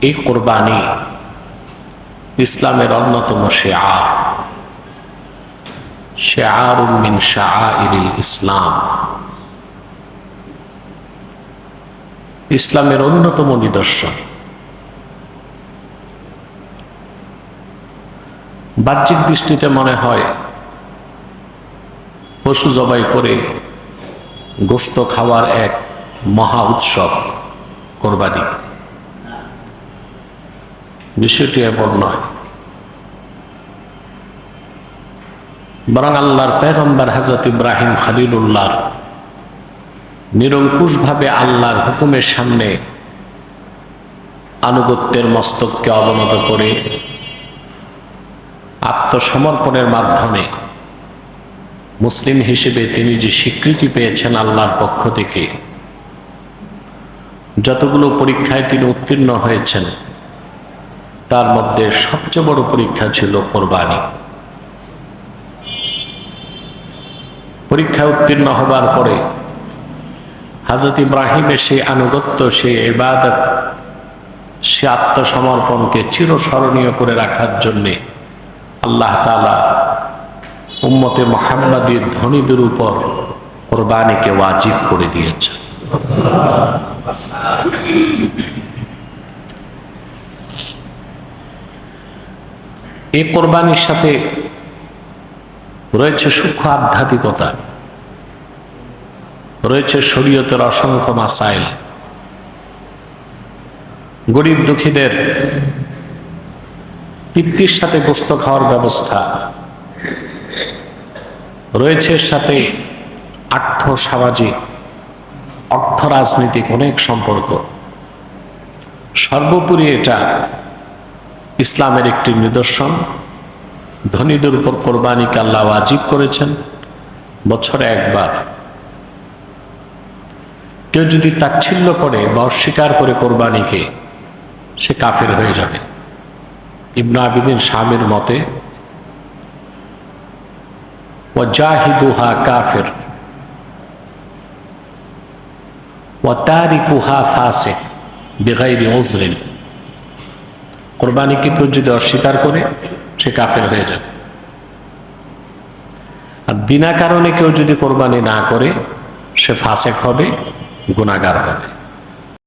এই কোরবানি ইসলামের অন্যতম শেয়ার। শেয়ার মিন শাআইরিল ইসলাম। ইসলামের অন্যতম নিদর্শন। বাহ্যিক দৃষ্টিতে মনে হয়, পশু জবাই করে গোস্ত খাওয়ার এক মহা উৎসব, কোরবানি। বিষয়টি এমন নয়। বরং আল্লাহর পেগম্বর হজরত ইব্রাহিম খালিলুল্লাহর নিরঙ্কুশভাবে আল্লাহর হুকুমের সামনে আনুগত্যের মস্তককে অবনত করে আত্মসমর্পণের মাধ্যমে মুসলিম হিসেবে তিনি যে স্বীকৃতি পেয়েছেন আল্লাহর পক্ষ থেকে, যতগুলো পরীক্ষায় তিনি উত্তীর্ণ হয়েছেন তার মধ্যে সবচেয়ে বড় পরীক্ষা ছিল কোরবানি। পরীক্ষায় উত্তীর্ণ হবার পরে হাজরত ইব্রাহিমের সেই আনুগত্য সেই এবাদত সে আত্মসমর্পণকে চিরস্মরণীয় করে রাখার জন্যে আল্লাহ তালা উম্মতে মোহাম্মদীর ধনীদের উপর কোরবানিকে ওয়াজিব করে দিয়েছে এই কোরবানির সাথে রয়েছে সূক্ষ্ম আধ্যাত্মিকতা, রয়েছে শরীয়তের অসংখ্য মাসাইল। গরিব দুঃখীদের তৃপ্তির সাথে গোস্ত খাওয়ার ব্যবস্থা, রয়েছে সাথে আর্থ সামাজিক, অর্থ রাজনৈতিক অনেক সম্পর্ক। সর্বোপরি এটা ইসলামের একটি নিদর্শন। ধনীদের উপর কোরবানিকে আল্লাহ আজীব করেছেন। বছরে একবার। কেউ যদি তাচ্ছিল্য করে বা অস্বীকার করে কোরবানিকে, সে কাফের হয়ে যাবে। ইবনা আবিদিন স্বামীর মতে ও জাহিদুহা কাফের ও তারিকুহা ফাসে বেগাইরি ওজরিন কোরবানিকে কেউ যদি অস্বীকার করে সে কাফের হয়ে যাবে। আর বিনা কারণে কেউ যদি কোরবানি না করে, সে ফাঁসেক হবে গুণাগার হবে।